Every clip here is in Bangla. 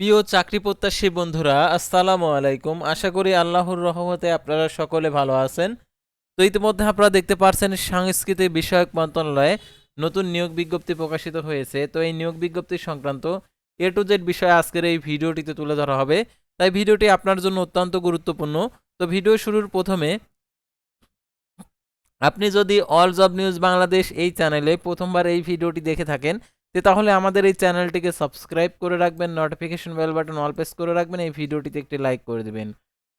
প্রিয় চাকরি প্রত্যাশী বন্ধুরা, আসসালামু আলাইকুম। আশা করি আল্লাহর রহমতে আপনারা সকলে ভালো আছেন। তো ইতিমধ্যে আপনারা দেখতে পারছেন সাংস্কৃতিক বিষয়ক মন্ত্রণালয়ে নতুন নিয়োগ বিজ্ঞপ্তি প্রকাশিত হয়েছে। তো এই নিয়োগ বিজ্ঞপ্তি সংক্রান্ত এ টু জেড বিষয়ে আজকের এই ভিডিওটিতে তুলে ধরা হবে। তাই ভিডিওটি আপনার জন্য অত্যন্ত গুরুত্বপূর্ণ। তো ভিডিও শুরুর প্রথমে আপনি যদি অল জব নিউজ বাংলাদেশ এই চ্যানেলে প্রথমবার এই ভিডিওটি দেখে থাকেন তো তাহলে আমাদের এই চ্যানেলটিকে সাবস্ক্রাইব করে রাখবেন notification bell button all press করে রাখবেন, এই ভিডিওটিতে একটি লাইক করে দেবেন।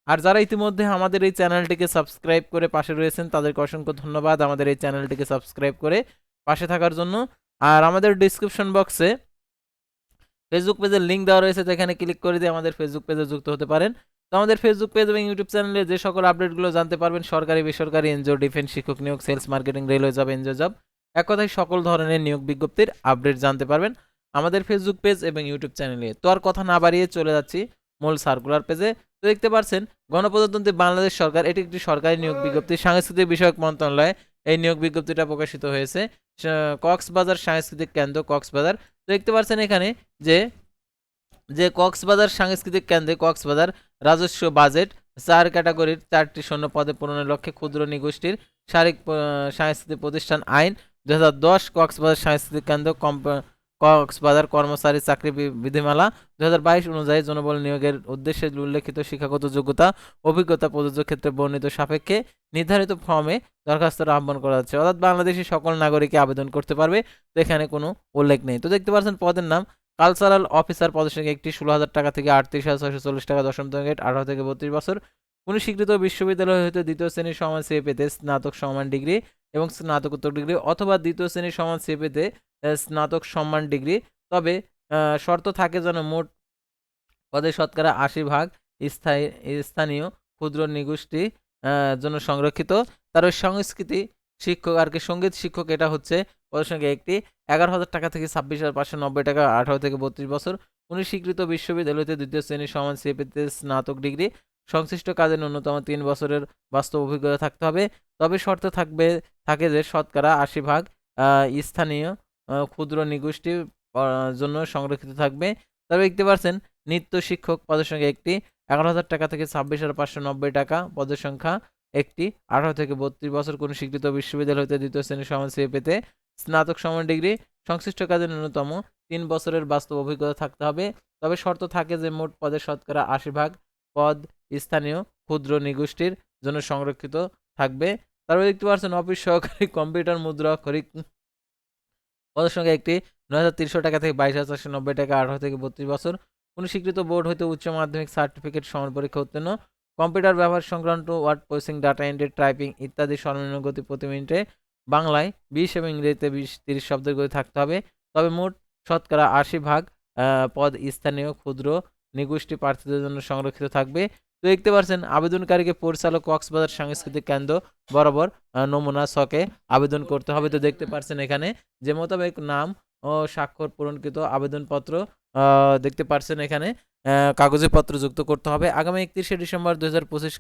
আর যারা ইতিমধ্যে আমাদের এই চ্যানেলটিকে সাবস্ক্রাইব করে পাশে রয়েছেন, তাদেরকে অসংখ্য ধন্যবাদ আমাদের এই চ্যানেলটিকে সাবস্ক্রাইব করে পাশে থাকার জন্য। আর আমাদের ডিসক্রিপশন বক্সে ফেসবুক পেজের লিঙ্ক দেওয়া রয়েছে যেখানে ক্লিক করে দিয়ে আমাদের ফেসবুক পেজে যুক্ত হতে পারেন। তো আমাদের ফেসবুক পেজ এবং ইউটিউব চ্যানেলে যে সকল আপডেটগুলো জানতে পারবেন, সরকারি, বেসরকারি এনজিও ডিফেন্স শিক্ষক নিয়োগ sales marketing railway job NGO job এক কথায় সকল ধরনের নিয়োগ বিজ্ঞপ্তির আপডেট জানতে পারবেন আমাদের ফেসবুক পেজ এবং ইউটিউব চ্যানেলে তো আর কথা না বাড়িয়ে চলে যাচ্ছি মূল সার্কুলার পেজে তো দেখতে পাচ্ছেন, গণপ্রজাতন্ত্রী বাংলাদেশ সরকার, এটি একটি সরকারি নিয়োগ বিজ্ঞপ্তি। সাংস্কৃতিক বিষয়ক মন্ত্রণালয়ে এই নিয়োগ বিজ্ঞপ্তিটা প্রকাশিত হয়েছে। কক্সবাজার সাংস্কৃতিক কেন্দ্র কক্সবাজার। তো দেখতে পাচ্ছেন এখানে যে যে কক্সবাজার সাংস্কৃতিক কেন্দ্রে কক্সবাজার রাজস্ব বাজেট চার ক্যাটাগরির চারটি শূন্য পদে পূরণের লক্ষ্যে ক্ষুদ্র নিগোষ্ঠীর শারীরিক সাংস্কৃতিক প্রতিষ্ঠান আইন দু হাজার দশ কক্সবাজার সাংস্কৃতিক কেন্দ্র কক্সবাজার কর্মচারী চাকরি বিধিমালা দু হাজার বাইশ অনুযায়ী জনবল নিয়োগের উদ্দেশ্যে উল্লেখিত শিক্ষাগত যোগ্যতা, অভিজ্ঞতা প্রযোজ্য ক্ষেত্রে বর্ণিত সাপেক্ষে নির্ধারিত ফর্মে দরখাস্তর আহ্বান করা হচ্ছে। অর্থাৎ বাংলাদেশি সকল নাগরিকই আবেদন করতে পারবে, তো এখানে কোনো উল্লেখ নেই। তো দেখতে পাচ্ছেন পদের নাম, কালচারাল অফিসার পদের সঙ্গে একটি ষোলো হাজার টাকা থেকে আটত্রিশ হাজার ছয়শো চল্লিশ টাকা দশম গ্রেড আঠারো থেকে বত্রিশ বছর কোনো স্বীকৃত বিশ্ববিদ্যালয় হতে দ্বিতীয় শ্রেণির সমান সে পেতে স্নাতক সমান ডিগ্রি এবং স্নাতকোত্তর ডিগ্রি অথবা দ্বিতীয় শ্রেণির সমান সে পেতে স্নাতক সম্মান ডিগ্রি। তবে শর্ত থাকে যেন মোট পদে শতকরা আশি ভাগ স্থায়ী, স্থানীয় ক্ষুদ্র নিগোষ্ঠী জন্য সংরক্ষিত। তার ওই সংস্কৃতি শিক্ষক, আর কি সংগীত শিক্ষক, এটা হচ্ছে পদের সঙ্গে একটি। এগারো হাজার টাকা থেকে ছাব্বিশ হাজার পাঁচশো নব্বই টাকা, আঠারো থেকে বত্রিশ বছর কোনো স্বীকৃত বিশ্ববিদ্যালয়তে দ্বিতীয় শ্রেণির সমান সিএপিতে স্নাতক ডিগ্রি। সংশ্লিষ্ট কাজে ন্যূনতম তিন বছরের বাস্তব অভিজ্ঞতা থাকতে হবে। তবে শর্ত থাকবে, থাকে যে শতকরা আশি ভাগ স্থানীয় ক্ষুদ্র নিগোষ্ঠীর জন্য সংরক্ষিত থাকবে। তবে দেখতে পাচ্ছেন, নিত্য শিক্ষক পদের সংখ্যা একটি, এগারো হাজার টাকা থেকে ছাব্বিশ হাজার পাঁচশো নব্বই টাকা পদের সংখ্যা একটি, আঠারো থেকে বত্রিশ বছর কোনো স্বীকৃত বিশ্ববিদ্যালয় হতে দ্বিতীয় শ্রেণির সমান পেতে স্নাতক সমান ডিগ্রি, সংশ্লিষ্ট কাজে ন্যূনতম তিন বছরের বাস্তব অভিজ্ঞতা থাকতে হবে। তবে শর্ত থাকে যে মোট পদের শতকরা আশি ভাগ পদ স্থানীয় ক্ষুদ্র নিগোষ্ঠীর জন্য সংরক্ষিত থাকবে। তারপরে দেখতে পাচ্ছেন অফিস সহকারী কম্পিউটার মুদ্রা খরিক। পদের সংখ্যা একটি নয় হাজার তিনশো টাকা থেকে বাইশ হাজার চারশো নব্বই টাকা আঠারো থেকে বত্রিশ বছর। কোনো স্বীকৃত বোর্ড হতে উচ্চ মাধ্যমিক সার্টিফিকেট সমান পরীক্ষা উত্তীর্ণ। কম্পিউটার ব্যবহার সংক্রান্ত word processing, data entry, typing ইত্যাদি সর্বনিম্ন গতি প্রতি মিনিটে বাংলায় বিশ এবং ইংরেজিতে বিশ, তিরিশ শব্দের গতি থাকতে হবে। তবে মোট শতকরা আশি ভাগ পদ স্থানীয় ক্ষুদ্র নিগোষ্ঠী প্রার্থীদের জন্য সংরক্ষিত থাকবে। তো দেখতে পাচ্ছেন আবেদনকারীকে পরিচালক কক্সবাজার সাংস্কৃতিক কেন্দ্র বরাবর নমুনা ছকে আবেদন করতে হবে। তো দেখতে পাচ্ছেন এখানে যে মোতাবেক নাম ও স্বাক্ষর পূরণকৃত আবেদনপত্র দেখতে পাচ্ছেন এখানে আহ, কাগজপত্র যুক্ত করতে হবে। আগামী একত্রিশে ডিসেম্বর দু হাজার পঁচিশ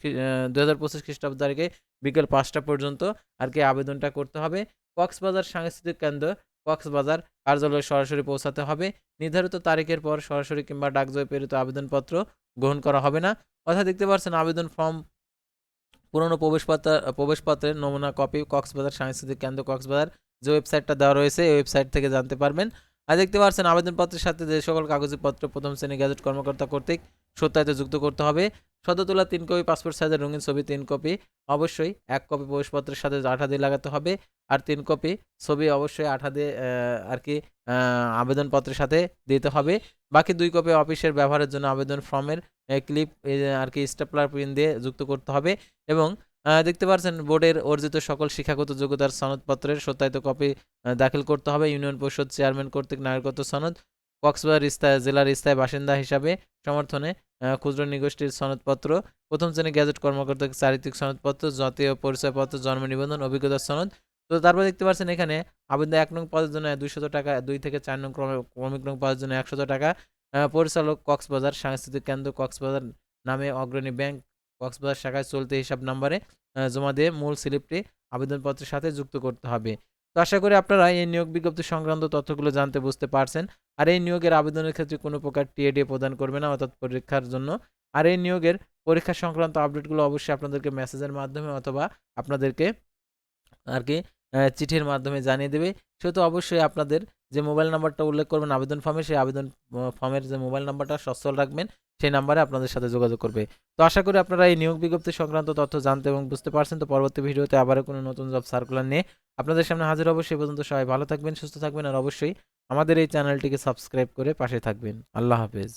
দু হাজার পঁচিশ খ্রিস্টাব্দ তারিখে বিকেল পাঁচটা পর্যন্ত আর কি আবেদনটা করতে হবে। কক্সবাজার সাংস্কৃতিক কেন্দ্র কক্সবাজার কার্যালয়ে সরাসরি পৌঁছাতে হবে। নির্ধারিত তারিখের পর সরাসরি কিংবা ডাকযোগে প্রেরিত আবেদনপত্র গ্রহণ করা হবে না। অর্থাৎ দেখতে পাচ্ছেন আবেদন ফর্ম পুরনো প্রবেশপত্র, প্রবেশপত্রের নমুনা কপি কক্সবাজার সাংস্কৃতিক কেন্দ্র কক্সবাজার যে ওয়েবসাইটটা দেওয়া রয়েছে, এই ওয়েবসাইট থেকে জানতে পারবেন। আর দেখতে পাচ্ছেন আবেদনপত্রের সাথে যে সকল কাগজপত্র প্রথম শ্রেণি গ্যাজেট কর্মকর্তা কর্তৃক সত্যায়িত যুক্ত করতে হবে। সদ্য তোলা তিন কপি, পাসপোর্ট সাইজের রঙিন ছবি তিন কপি, অবশ্যই এক কপি প্রবেশপত্রের সাথে আঠা দিয়ে লাগাতে হবে। আর তিন কপি ছবি অবশ্যই আঠা দিয়ে আর কি আবেদনপত্রের সাথে দিতে হবে। বাকি দুই কপি অফিসের ব্যবহারের জন্য আবেদন ফর্মের ক্লিপ আর কি স্টেপলার প্রিন্ট দিয়ে যুক্ত করতে হবে এবং দেখতে পাচ্ছেন বোর্ডের অর্জিত সকল শিক্ষাগত যোগ্যতার সনদপত্রের সত্যায়িত কপি দাখিল করতে হবে ইউনিয়ন পরিষদ চেয়ারম্যান কর্তৃক নাগরিকত্ব সনদ, কক্সবাজার স্থায়ী, জেলার স্থায়ী বাসিন্দা হিসাবে সমর্থনে ক্ষুদ্র নিগোষ্ঠীর সনদপত্র, প্রথম শ্রেণি গ্যাজেট কর্মকর্তা চারিত্রিক সনদপত্র, জাতীয় পরিচয়পত্র, জন্ম নিবন্ধন, অভিজ্ঞতার সনদ। তো তারপর দেখতে পাচ্ছেন এখানে আবেদন এক নং পদের জন্য দুইশত টাকা, দুই থেকে চার নং ক্রমে- ক্রমিক নং পদের জন্য একশত টাকা পরিচালক কক্সবাজার সাংস্কৃতিক কেন্দ্র কক্সবাজার নামে অগ্রণী ব্যাংক কক্সবাজার শাখায় চলতি হিসাব নম্বরে জমা দিয়ে মূল স্লিপটি আবেদনপত্রের সাথে যুক্ত করতে হবে। তো আশা করি আপনারা এই নিয়োগ বিজ্ঞপ্তি সংক্রান্ত তথ্যগুলো জানতে বুঝতে পারছেন। আর এই নিয়োগের আবেদনের ক্ষেত্রে কোনো প্রকার টিএডি প্রদান করবে না, অর্থাৎ পরীক্ষার জন্য। আর এই নিয়োগের পরীক্ষা সংক্রান্ত আপডেটগুলো অবশ্যই আপনাদেরকে মেসেজের মাধ্যমে অথবা আপনাদেরকে আর কি চিঠির মাধ্যমে জানিয়ে দেবে। সেহেতু অবশ্যই আপনাদের যে মোবাইল নাম্বারটা উল্লেখ করবেন আবেদন ফর্মে, সেই আবেদন ফর্মের যে মোবাইল নাম্বারটা সচ্ছল রাখবেন, সেই নাম্বারে আপনাদের সাথে যোগাযোগ করবে। তো আশা করি আপনারা এই নিয়োগ বিজ্ঞপ্তি সংক্রান্ত তথ্য জানতে এবং বুঝতে পারছেন। তো পরবর্তী ভিডিওতে আবারও কোনো নতুন জব সার্কুলার নিয়ে আপনাদের সামনে হাজির হব। সে পর্যন্ত সবাই ভালো থাকবেন, সুস্থ থাকবেন, আর অবশ্যই আমাদের এই চ্যানেলটিকে সাবস্ক্রাইব করে পাশে থাকবেন। আল্লাহ হাফেজ।